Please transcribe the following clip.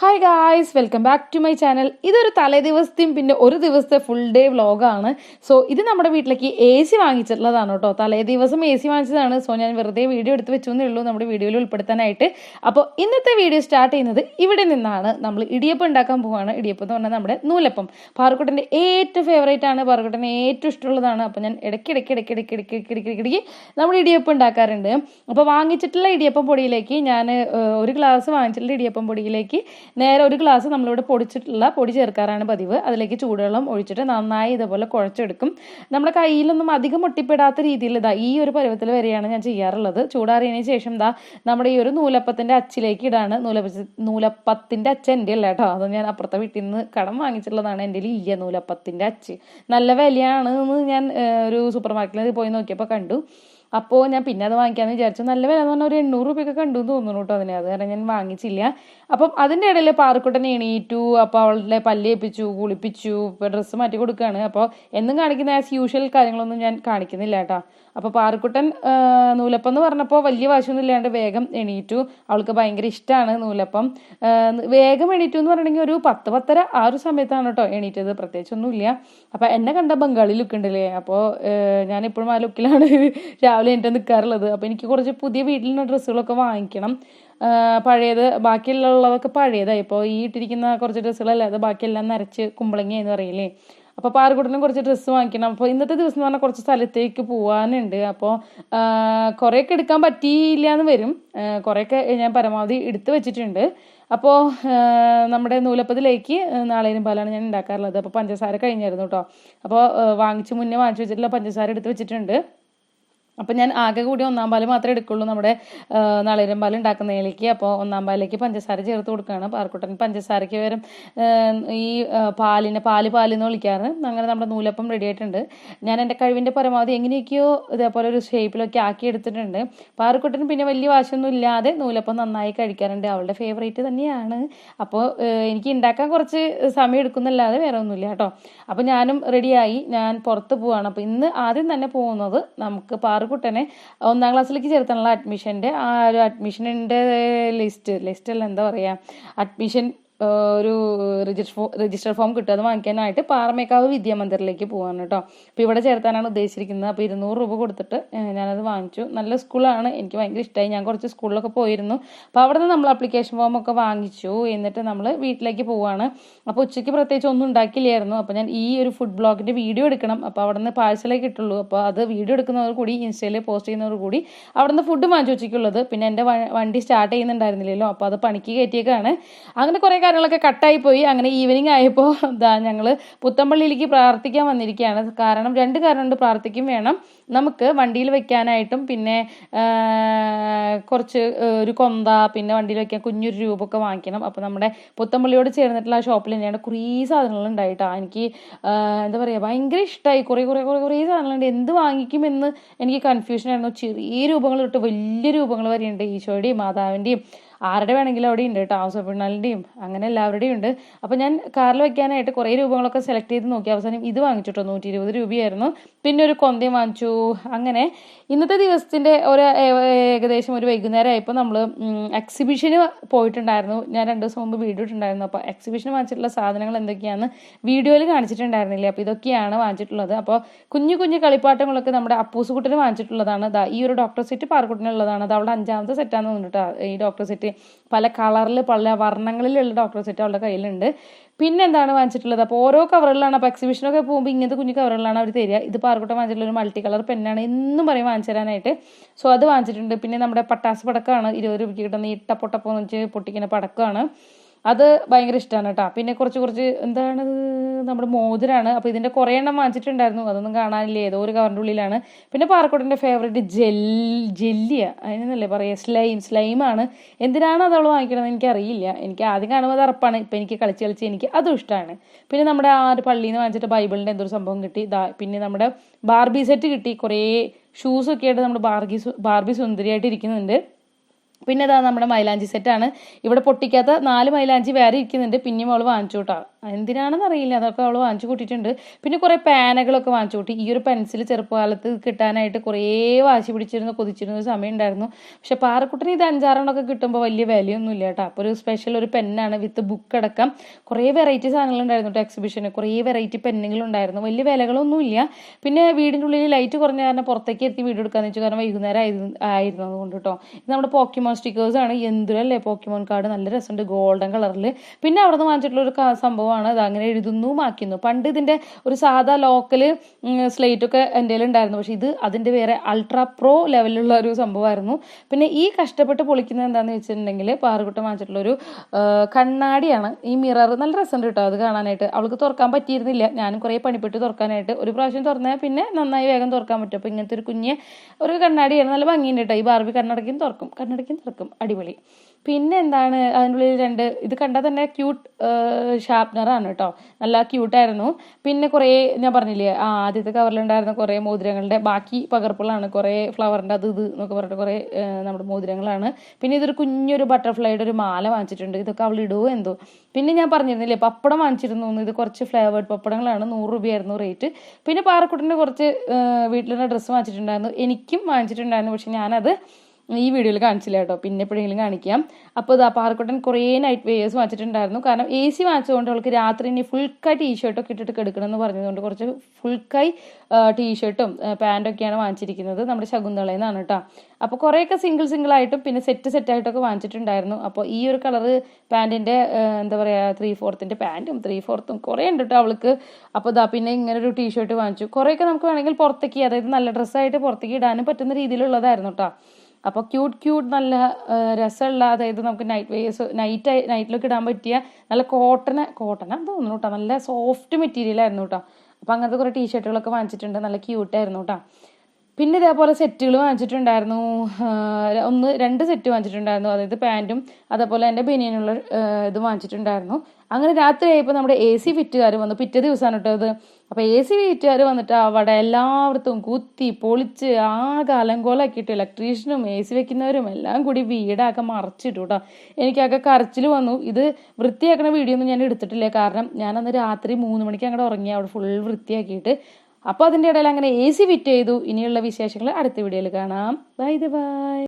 Hi guys welcome back to my channel ഇതൊരു തലേ ദിവസത്തെയും പിന്നെ ഒരു ദിവസത്തെ ഫുൾ ഡേ വ്ളോഗാണ് സോ ഇത് നമ്മുടെ വീട്ടിലേക്ക് എ സി വാങ്ങിച്ചിട്ടുള്ളതാണ് കേട്ടോ. തലേ ദിവസം എ സി വാങ്ങിച്ചതാണ്. സോ ഞാൻ വെറുതെ വീഡിയോ എടുത്ത് വെച്ചെന്നേ ഉള്ളൂ. നമ്മുടെ വീഡിയോയിൽ ഉൾപ്പെടുത്താനായിട്ട്. അപ്പോൾ ഇന്നത്തെ വീഡിയോ സ്റ്റാർട്ട് ചെയ്യുന്നത് ഇവിടെ നിന്നാണ്. നമ്മൾ ഇടിയപ്പം ഉണ്ടാക്കാൻ പോവുകയാണ് ഇടിയപ്പം എന്ന് പറഞ്ഞാൽ നമ്മുടെ നൂലപ്പം. പാറക്കുട്ടന്റെ ഏറ്റവും ഫേവറേറ്റ് ആണ്. പാറക്കുട്ടന് ഏറ്റവും ഇഷ്ടമുള്ളതാണ്. അപ്പോൾ ഞാൻ ഇടയ്ക്കിടയ്ക്ക് ഇടയ്ക്ക് ഇടയ്ക്ക് ഇടയ്ക്ക് ഇടയ്ക്ക് ഇടയ്ക്ക് നമ്മൾ ഇടിയപ്പം ഉണ്ടാക്കാറുണ്ട്. അപ്പോൾ വാങ്ങിച്ചിട്ടുള്ള ഇടിയപ്പം പൊടിയിലേക്ക് ഞാൻ ഒരു ഗ്ലാസ് വാങ്ങിച്ചിട്ടുള്ള ഇടിയപ്പം പൊടിയിലേക്ക് നേരെ ഒരു ഗ്ലാസ് നമ്മളിവിടെ പൊടിച്ചിട്ടുള്ള പൊടി ചേർക്കാറാണ് പതിവ്. അതിലേക്ക് ചൂടുവെള്ളം ഒഴിച്ചിട്ട് നന്നായി ഇതുപോലെ കുഴച്ചെടുക്കും. നമ്മുടെ കയ്യിലൊന്നും അധികം ഒട്ടിപ്പെടാത്ത രീതിയിൽ ഇതാ ഈ ഒരു പരുവത്തിൽ വരെയാണ് ഞാൻ ചെയ്യാറുള്ളത്. ചൂടാറിയതിന് ശേഷം ദാ നമ്മുടെ ഈ ഒരു നൂലപ്പത്തിന്റെ അച്ചിലേക്ക് ഇടാണ്. നൂലപ്പ നൂലപ്പത്തിന്റെ അച്ഛൻ എന്റെ അല്ല കേട്ടോ. അത് ഞാൻ അപ്പുറത്തെ വീട്ടിൽ നിന്ന് കടം വാങ്ങിച്ചിട്ടുള്ളതാണ് എന്റെ ഇല്ല നൂലപ്പത്തിന്റെ അച്ച്. നല്ല വിലയാണ് എന്ന് ഞാൻ ഒരു സൂപ്പർ മാർക്കറ്റിൽ പോയി നോക്കിയപ്പോൾ കണ്ടു. അപ്പോൾ ഞാൻ പിന്നെ അത് വാങ്ങിക്കാമെന്ന് വിചാരിച്ചു. നല്ല വില എന്ന് പറഞ്ഞാൽ ഒരു എണ്ണൂറ് രൂപയൊക്കെ കണ്ടു എന്ന് തോന്നുന്നു കേട്ടോ അതിന്. അത് കാരണം ഞാൻ വാങ്ങിച്ചില്ല. അപ്പം അതിന്റെ ഇടയിൽ പാറക്കുട്ടൻ എണീറ്റു. അപ്പോൾ അവളുടെ പല്ലേപ്പിച്ചു കുളിപ്പിച്ചു ഇപ്പോൾ ഡ്രസ്സ് മാറ്റി കൊടുക്കുകയാണ് അപ്പോൾ എന്നും കാണിക്കുന്ന ആസ് യൂഷ്വൽ കാര്യങ്ങളൊന്നും ഞാൻ കാണിക്കുന്നില്ല കേട്ടോ. അപ്പോൾ പാറക്കുട്ടൻ നൂലപ്പം എന്ന് പറഞ്ഞപ്പോൾ വലിയ വാശിയൊന്നും ഇല്ലാണ്ട് വേഗം എണീറ്റു. അവൾക്ക് ഭയങ്കര ഇഷ്ടമാണ് നൂലപ്പം. വേഗം എണീറ്റു എന്ന് പറഞ്ഞെങ്കിൽ ഒരു പത്ത് പത്തര ആ ഒരു സമയത്താണ് കേട്ടോ എണീറ്റത്. പ്രത്യേകിച്ചൊന്നുമില്ല അപ്പോൾ എന്നെ കണ്ട ബംഗാളി ലുക്ക് ഉണ്ടല്ലേ? അപ്പോൾ ഞാൻ ഇപ്പോഴും ആ ലുക്കിലാണ് രാവിലെ എന്റെ നിൽക്കാറുള്ളത് അപ്പോൾ എനിക്ക് കുറച്ച് പുതിയ വീട്ടിലുള്ള ഡ്രസ്സുകളൊക്കെ വാങ്ങിക്കണം. പഴയത് ബാക്കിയുള്ളതൊക്കെ പഴയതായി. ഇപ്പോൾ ഈ ഇട്ടിരിക്കുന്ന കുറച്ച് ഡ്രസ്സുകളല്ലാതെ ബാക്കിയെല്ലാം നരച്ച് കുമ്പളങ്ങിയെന്ന് എന്ന് പറയില്ലേ? അപ്പോൾ പാറക്കൂട്ടിനും കുറച്ച് ഡ്രസ്സ് വാങ്ങിക്കണം. അപ്പോൾ ഇന്നത്തെ ദിവസം എന്ന് പറഞ്ഞാൽ കുറച്ച് സ്ഥലത്തേക്ക് പോകാനുണ്ട് അപ്പോൾ കുറേയൊക്കെ എടുക്കാൻ പറ്റിയില്ല എന്ന് വരും കുറേയൊക്കെ ഞാൻ പരമാവധി എടുത്ത് വെച്ചിട്ടുണ്ട്. അപ്പോൾ നമ്മുടെ നൂലപ്പത്തിലേക്ക് നാളേനും പാലാണ് ഞാൻ ഉണ്ടാക്കാറുള്ളത്. അപ്പോൾ പഞ്ചസാര കഴിഞ്ഞായിരുന്നു കേട്ടോ അപ്പോൾ വാങ്ങിച്ച് മുന്നേ വാങ്ങിച്ചു വെച്ചിട്ടുള്ള പഞ്ചസാര എടുത്ത് വെച്ചിട്ടുണ്ട്. അപ്പം ഞാൻ ആകെ കൂടി ഒന്നാം പാൽ മാത്രമേ എടുക്കുള്ളൂ നമ്മുടെ നളിരം പാൽ ഉണ്ടാക്കുന്നതിലേക്ക്. അപ്പോൾ ഒന്നാം പാലിലേക്ക് പഞ്ചസാര ചേർത്ത് കൊടുക്കുകയാണ്. പാർക്കുട്ടൻ പഞ്ചസാരയ്ക്ക് പകരം ഈ പാലിനെ പാൽ പാൽ എന്ന് വിളിക്കാറ്. അങ്ങനെ നമ്മുടെ നൂലപ്പം റെഡി ആയിട്ടുണ്ട്. ഞാൻ എന്റെ കഴിവിന്റെ പരമാവധി എങ്ങനെയൊക്കെയോ ഇതേപോലെ ഒരു ഷേപ്പിലൊക്കെ ആക്കി എടുത്തിട്ടുണ്ട്. പാർക്കുട്ടൻ പിന്നെ വലിയ വാശൊന്നും ഇല്ലാതെ നൂലപ്പം നന്നായി കഴിക്കാറുണ്ട്. അവളുടെ ഫേവറേറ്റ് തന്നെയാണ്. അപ്പോൾ എനിക്ക് ഉണ്ടാക്കാൻ കുറച്ച് സമയം എടുക്കുന്നല്ലാതെ വേറെ ഒന്നുമില്ല കേട്ടോ. അപ്പോൾ ഞാനും റെഡിയായി ഞാൻ പുറത്ത് പോവാണ്. അപ്പോൾ ഇന്ന് ആദ്യം തന്നെ പോകുന്നത് നമുക്ക് പാറുകുട്ടനെ ഒന്നാം ക്ലാസ്സിലേക്ക് ചേർത്താനുള്ള അഡ്മിഷന്റെ ആ ഒരു അഡ്മിഷന്റെ ലിസ്റ്റ് ലിസ്റ്റല്ല എന്താ പറയുക അഡ്മിഷൻ ഒരു രജിസ്റ്റർ രജിസ്റ്റർ ഫോം കിട്ടും. അത് വാങ്ങിക്കാനായിട്ട് പാറമേക്കാവ് വിദ്യാമന്ദിറിലേക്ക് പോവാണ് കേട്ടോ. അപ്പോൾ ഇവിടെ ചേർത്താനാണ് ഉദ്ദേശിച്ചിരിക്കുന്നത്. അപ്പോൾ ഇരുന്നൂറ് രൂപ കൊടുത്തിട്ട് ഞാനത് വാങ്ങിച്ചു. നല്ല സ്കൂളാണ്. എനിക്ക് ഭയങ്കര ഇഷ്ടമായി ഞാൻ കുറച്ച് സ്കൂളിലൊക്കെ പോയിരുന്നു. അപ്പോൾ അവിടെ നിന്ന് നമ്മൾ ആപ്ലിക്കേഷൻ ഫോമൊക്കെ വാങ്ങിച്ചു. എന്നിട്ട് നമ്മൾ വീട്ടിലേക്ക് പോവാണ്. അപ്പോൾ ഉച്ചയ്ക്ക് പ്രത്യേകിച്ച് ഒന്നും ഉണ്ടാക്കില്ലായിരുന്നു. അപ്പോൾ ഞാൻ ഈ ഒരു ഫുഡ് ബ്ലോഗിന്റെ വീഡിയോ എടുക്കണം. അപ്പോൾ അവിടെ നിന്ന് പാഴ്സലേ കിട്ടുള്ളൂ അപ്പോൾ അത് വീഡിയോ എടുക്കുന്നവർ കൂടി ഇൻസ്റ്റയിൽ പോസ്റ്റ് ചെയ്യുന്നവർ കൂടി അവിടെ നിന്ന് ഫുഡ് വാങ്ങിച്ചു ഉച്ചയ്ക്കുള്ളത്. പിന്നെ എന്റെ വണ്ടി സ്റ്റാർട്ട് ചെയ്യുന്നുണ്ടായിരുന്നില്ലല്ലോ. അപ്പോൾ അത് പണിക്ക് കയറ്റിയേക്കാണ്. അങ്ങനെ കുറേ കാര്യങ്ങളൊക്കെ കട്ടായി പോയി. അങ്ങനെ ഈവനിങ് ആയപ്പോൾ ഇതാ ഞങ്ങൾ പുത്തമ്പള്ളിയിലേക്ക് പ്രാർത്ഥിക്കാൻ വന്നിരിക്കുകയാണ്. കാരണം രണ്ട് കാരണമുണ്ട് പ്രാർത്ഥിക്കും വേണം. നമുക്ക് വണ്ടിയിൽ വെക്കാനായിട്ടും പിന്നെ കുറച്ച് ഒരു കൊന്ത പിന്നെ വണ്ടിയിൽ വെക്കാൻ കുഞ്ഞൊരു രൂപമൊക്കെ വാങ്ങിക്കണം. അപ്പോൾ നമ്മുടെ പുത്തമ്പള്ളിയോട് ചേർന്നിട്ടുള്ള ആ ഷോപ്പിൽ തന്നെയാണ് കുറേ സാധനങ്ങൾ ഉണ്ടായിട്ടാ. എനിക്ക് എന്താ പറയുക ഭയങ്കര ഇഷ്ടമായി കുറേ കുറേ കുറേ കുറേ സാധനങ്ങളുണ്ട്. എന്ത് വാങ്ങിക്കുമെന്ന് എനിക്ക് കൺഫ്യൂഷൻ ആയിരുന്നു. ചെറിയ രൂപങ്ങൾ തൊട്ട് വലിയ രൂപങ്ങൾ വരെയുണ്ട്. ഈശോയുടെയും മാതാവിന്റെയും ആരുടെ വേണമെങ്കിലും അവിടെ ഉണ്ട് കേട്ടോ. ഹൗസ് ഓഫ് അങ്ങനെ എല്ലാവരുടെയും ഉണ്ട്. അപ്പോൾ ഞാൻ കാറിൽ വെക്കാനായിട്ട് കുറേ രൂപങ്ങളൊക്കെ സെലക്ട് ചെയ്ത് നോക്കി. അവസാനം ഇത് വാങ്ങിച്ചു കേട്ടോ നൂറ്റി ഇരുപത് രൂപയായിരുന്നു. പിന്നെ ഒരു കൊന്തയും വാങ്ങിച്ചു. അങ്ങനെ ഇന്നത്തെ ദിവസത്തിന്റെ ഒരു ഏകദേശം ഒരു വൈകുന്നേരം ആയപ്പോൾ നമ്മൾ എക്സിബിഷന് പോയിട്ടുണ്ടായിരുന്നു. ഞാൻ രണ്ട് ദിവസം മുമ്പ് വീഡിയോ ഇട്ടുണ്ടായിരുന്നു അപ്പോൾ എക്സിബിഷൻ വാങ്ങിച്ചിട്ടുള്ള സാധനങ്ങൾ എന്തൊക്കെയാണെന്ന് വീഡിയോയിൽ കാണിച്ചിട്ടുണ്ടായിരുന്നില്ലേ? അപ്പോൾ ഇതൊക്കെയാണ് വാങ്ങിച്ചിട്ടുള്ളത്. അപ്പോൾ കുഞ്ഞു കുഞ്ഞു കളിപ്പാട്ടങ്ങളൊക്കെ നമ്മുടെ അപ്പൂസുകുട്ടന് വാങ്ങിച്ചിട്ടുള്ളതാണ്. ഈ ഒരു ഡോക്ടർ സെറ്റ് പാർക്കുട്ടിനുള്ളതാണ് അത് അവളുടെ അഞ്ചാമത്തെ സെറ്റാന്ന് തോന്നുന്നു ഈ ഡോക്ടർ സെറ്റ് പല കളറിൽ പല വർണങ്ങളിലുള്ള ഡോക്ടർ സെറ്റ് അവളുടെ കയ്യിലുണ്ട്. പിന്നെ എന്താണ് വാങ്ങിച്ചിട്ടുള്ളത്? അപ്പോൾ ഓരോ കവറുകളിലാണ് അപ്പോൾ എക്സിബിഷനൊക്കെ പോകുമ്പോൾ ഇങ്ങനത്തെ കുഞ്ഞു കവറുകളാണ് അവർ തരിക. ഇത് പാർക്കുട്ടം വാങ്ങിച്ചിട്ടുള്ള ഒരു മൾട്ടി കളർ പെന്നാണ് എന്നും പറയും വാങ്ങിച്ചു തരാനായിട്ട്. സോ അത് വാങ്ങിച്ചിട്ടുണ്ട്. പിന്നെ നമ്മുടെ പട്ടാസ് പടക്കമാണ്. ഇരുപത് രൂപയ്ക്ക് കിട്ടുന്ന ഈ ടപ്പൊട്ടപ്പം വെച്ച് പൊട്ടിക്കുന്ന പടക്കമാണ്. അത് ഭയങ്കര ഇഷ്ടമാണ് കേട്ടോ പിന്നെ കുറച്ച് കുറച്ച് എന്താണ് നമ്മുടെ മോതിരാണ്. അപ്പോൾ ഇതിന്റെ കുറേ എണ്ണം വാങ്ങിച്ചിട്ടുണ്ടായിരുന്നു. അതൊന്നും കാണാനില്ല? ഏതോ ഒരു കവറിന്റെ ഉള്ളിലാണ്. പിന്നെ പാറക്കോട്ടിന്റെ ഫേവറേറ്റ് ജെൽ ജെല്ലിയ. അതിനെന്നല്ലേ പറയുക സ്ലൈം സ്ലൈമാണ് എന്തിനാണ് അത് അവൾ വാങ്ങിക്കണമെന്ന് എനിക്കറിയില്ല. എനിക്ക് ആദ്യം കാണുമ്പോൾ അത് അറപ്പാണ്. ഇപ്പം എനിക്ക് കളിച്ച് കളിച്ച് എനിക്ക് അതും ഇഷ്ടമാണ് പിന്നെ നമ്മുടെ ആ ഒരു പള്ളിയിൽ നിന്ന് വാങ്ങിച്ചിട്ട് ബൈബിളിന്റെ എന്തൊരു സംഭവം കിട്ടി. പിന്നെ നമ്മുടെ ബാർബി സെറ്റ് കിട്ടി. കുറേ ഷൂസൊക്കെ ആയിട്ട് നമ്മുടെ ബാർബി സു- ബാർബി സുന്ദരിയായിട്ട് ഇരിക്കുന്നുണ്ട്. പിന്നെ ഇതാ നമ്മുടെ മൈലാഞ്ചി സെറ്റാണ് ഇവിടെ പൊട്ടിക്കാത്ത നാല് മൈലാഞ്ചി വേറെ ഇരിക്കുന്നുണ്ട്. പിന്നെയും അവൾ വാങ്ങിച്ചു കേട്ടോ എന്തിനാണെന്ന് അറിയില്ല അതൊക്കെ അവൾ വാങ്ങിച്ചു കൂട്ടിയിട്ടുണ്ട്. പിന്നെ കുറേ പാനകളൊക്കെ വാങ്ങിച്ചു കൂട്ടി. ഈ ഒരു പെൻസിൽ ചെറുപ്പകാലത്ത് കിട്ടാനായിട്ട് കുറേ വാശി പിടിച്ചിരുന്നു കൊതിച്ചിരുന്ന സമയം ഉണ്ടായിരുന്നു. പക്ഷെ പാറക്കുട്ടിന് ഇത് അഞ്ചാറെണ്ണമൊക്കെ കിട്ടുമ്പോൾ വലിയ വിലയൊന്നും ഇല്ല കേട്ടോ. അപ്പോൾ ഒരു സ്പെഷ്യൽ ഒരു പെന്നാണ് വിത്ത് ബുക്ക് അടക്കം. കുറേ വെറൈറ്റി സാധനങ്ങളുണ്ടായിരുന്നു കേട്ടോ എക്സിബിഷന് കുറേ വെറൈറ്റി പെന്നുകളുണ്ടായിരുന്നു വലിയ വിലകളൊന്നും ഇല്ല. പിന്നെ വീടിന്റെ ഉള്ളിൽ ലൈറ്റ് കുറഞ്ഞ കാരണം പുറത്തേക്ക് എത്തി വീഡിയോ എടുക്കാന്ന് വെച്ചു. കാരണം വൈകുന്നേരം ആയിരുന്നു ആയിരുന്നു അതുകൊണ്ട് കേട്ടോ. ഇത് നമ്മുടെ പോക്കിമോൺ സ്റ്റിക്കേഴ്സാണ് ആണ്. എന്തിനല്ലേ പോക്കിമോൺ കാർഡ് നല്ല രസമുണ്ട്. ഗോൾഡൻ കളറിൽ പിന്നെ അവിടെ നിന്ന് വാങ്ങിച്ചിട്ടുള്ള ഒരു ക- സംഭവമാണ് അത് അങ്ങനെ എഴുതുന്നു മാക്കുന്നു പണ്ട് ഇതിന്റെ ഒരു സാധാ ലോക്കൽ സ്ലേറ്റൊക്കെ എന്റെ ഉണ്ടായിരുന്നു. പക്ഷേ ഇത് അതിന്റെ വേറെ അൾട്രാ പ്രോ ലെവലിലുള്ള ഒരു സംഭവമായിരുന്നു. പിന്നെ ഈ കഷ്ടപ്പെട്ട് പൊളിക്കുന്നത് എന്താണെന്ന് വെച്ചിട്ടുണ്ടെങ്കിൽ പാറുകുട്ടം വാങ്ങിച്ചിട്ടുള്ള ഒരു കണ്ണാടിയാണ്. ഈ മിറർ നല്ല രസമുണ്ട് കേട്ടോ. അത് കാണാനായിട്ട്. അവൾക്ക് തുറക്കാൻ പറ്റിയിരുന്നില്ല. ഞാനും കുറേ പണിപ്പെട്ട് തുറക്കാനായിട്ട്. ഒരു പ്രാവശ്യം തുറന്നാൽ പിന്നെ നന്നായി വേഗം തുറക്കാൻ പറ്റും. അപ്പോൾ ഇങ്ങനത്തെ ഒരു കുഞ്ഞ് ഒരു കണ്ണാടിയാണ്. നല്ല ഭംഗിയുണ്ട് കേട്ടോ. ഈ ബാർബി കണ്ണടയ്ക്കും തുറക്കും. കണ്ണടയ്ക്കും തുറക്കും. അടിപൊളി. പിന്നെ എന്താണ് അതിന്റെ ഉള്ളിൽ രണ്ട് ഇത് കണ്ടാൽ തന്നെ ക്യൂട്ട് ഷാർപ്നറാണ് കേട്ടോ നല്ല ക്യൂട്ടായിരുന്നു പിന്നെ കുറേ ഞാൻ പറഞ്ഞില്ലേ ആ ആദ്യത്തെ കവറിലുണ്ടായിരുന്ന കുറേ മോതിരങ്ങളുടെ ബാക്കി പകർപ്പുകളാണ് കുറേ ഫ്ലവറിന്റെ അത് ഇത് എന്നൊക്കെ പറഞ്ഞിട്ട് കുറേ നമ്മുടെ മോതിരങ്ങളാണ്. പിന്നെ ഇതൊരു കുഞ്ഞൊരു ബട്ടർഫ്ലൈയുടെ ഒരു മാല വാങ്ങിച്ചിട്ടുണ്ട്. ഇതൊക്കെ അവൾ ഇടുവോ എന്തോ. പിന്നെ ഞാൻ പറഞ്ഞിരുന്നില്ലേ പപ്പടം വാങ്ങിച്ചിരുന്നു ഇത് കുറച്ച് ഫ്ലേവേർഡ് പപ്പടങ്ങളാണ്. നൂറ് രൂപയായിരുന്നു റേറ്റ് പിന്നെ പാറക്കുട്ടിന്റെ കുറച്ച് വീട്ടിലുള്ള ഡ്രസ്സ് വാങ്ങിച്ചിട്ടുണ്ടായിരുന്നു. എനിക്കും വാങ്ങിച്ചിട്ടുണ്ടായിരുന്നു. പക്ഷെ ഞാനത് ഈ വീഡിയോയിൽ കാണിച്ചില്ല കേട്ടോ. പിന്നെ എപ്പോഴെങ്കിലും കാണിക്കാം. അപ്പോൾ ഇതാ പാറക്കുട്ടൻ കുറേ നൈറ്റ് വെയേഴ്സ് വാങ്ങിച്ചിട്ടുണ്ടായിരുന്നു. കാരണം എ സി വാങ്ങിച്ചതുകൊണ്ട് അവൾക്ക് രാത്രി ഇനി ഫുൾക്കായി ടീഷർട്ടൊക്കെ ഇട്ടിട്ട് കിടക്കണം എന്ന് പറഞ്ഞതുകൊണ്ട് കുറച്ച് ഫുൾക്കായി ടീഷർട്ടും പാന്റൊക്കെയാണ് വാങ്ങിച്ചിരിക്കുന്നത് നമ്മുടെ ശകുന്തളയിൽ നിന്നാണ് കേട്ടോ. അപ്പോൾ കുറേയൊക്കെ സിംഗിൾ സിംഗിൾ ആയിട്ടും പിന്നെ സെറ്റ് സെറ്റ് ആയിട്ടൊക്കെ വാങ്ങിച്ചിട്ടുണ്ടായിരുന്നു. അപ്പോൾ ഈ ഒരു കളറ് പാന്റിന്റെ എന്താ പറയുക ത്രീ ഫോർത്തിന്റെ പാന്റും ത്രീ ഫോർത്തും കുറേ ഉണ്ട് കേട്ടോ അവൾക്ക്. അപ്പോൾ ഇതാ പിന്നെ ഇങ്ങനെ ഒരു ടീഷർട്ട് വാങ്ങിച്ചു. കുറേയൊക്കെ നമുക്ക് വേണമെങ്കിൽ പുറത്തേക്ക് അതായത് നല്ല ഡ്രസ്സായിട്ട് പുറത്തേക്ക് ഇടാനും പറ്റുന്ന രീതിയിലുള്ളതായിരുന്നു കേട്ടോ. അപ്പോൾ ക്യൂട്ട് ക്യൂട്ട് നല്ല രസമുള്ള അതായത് നമുക്ക് നൈറ്റ് വെയേഴ്സ് നൈറ്റ് നൈറ്റിലൊക്കെ ഇടാൻ പറ്റിയ നല്ല കോട്ടൺ കോട്ടൺ തോന്നുന്നു കേട്ടോ നല്ല സോഫ്റ്റ് മെറ്റീരിയൽ ആയിരുന്നു കേട്ടോ അപ്പോൾ അങ്ങനത്തെ കുറേ ടീഷർട്ടുകളൊക്കെ വാങ്ങിച്ചിട്ടുണ്ട്. നല്ല ക്യൂട്ടായിരുന്നു കേട്ടോ പിന്നെ ഇതേപോലെ സെറ്റുകൾ വാങ്ങിച്ചിട്ടുണ്ടായിരുന്നു. ഒന്ന് രണ്ട് സെറ്റ് വാങ്ങിച്ചിട്ടുണ്ടായിരുന്നു. അതായത് പാന്റും അതേപോലെ എന്റെ ബനിയനുള്ള ഇത് വാങ്ങിച്ചിട്ടുണ്ടായിരുന്നു. അങ്ങനെ രാത്രി ആയപ്പോൾ നമ്മുടെ എ സി ഫിറ്റുകാർ വന്നു. പിറ്റേ ദിവസമാണ് കേട്ടോ ഇത്. അപ്പോൾ എ സി വീട്ടുകാർ വന്നിട്ട് അവിടെ എല്ലായിടത്തും കുത്തി പൊളിച്ച് ആകെ അലങ്കോലാക്കിയിട്ട് ഇലക്ട്രീഷ്യനും എ സി വെക്കുന്നവരും എല്ലാം കൂടി വീടാകെ മറച്ചിട്ടു കേട്ടോ എനിക്കൊക്കെ കരച്ചിൽ വന്നു. ഇത് വൃത്തിയാക്കണ വീഡിയോ ഒന്നും ഞാൻ എടുത്തിട്ടില്ല. കാരണം ഞാൻ അന്ന് രാത്രി മൂന്ന് മണിക്ക് അങ്ങോട്ട് ഉറങ്ങി അവിടെ ഫുൾ വൃത്തിയാക്കിയിട്ട്. അപ്പോൾ അതിന്റെ ഇടയിൽ അങ്ങനെ എ സി ഫിറ്റ് ചെയ്തു. ഇനിയുള്ള വിശേഷങ്ങൾ അടുത്ത വീഡിയോയിൽ കാണാം. By the by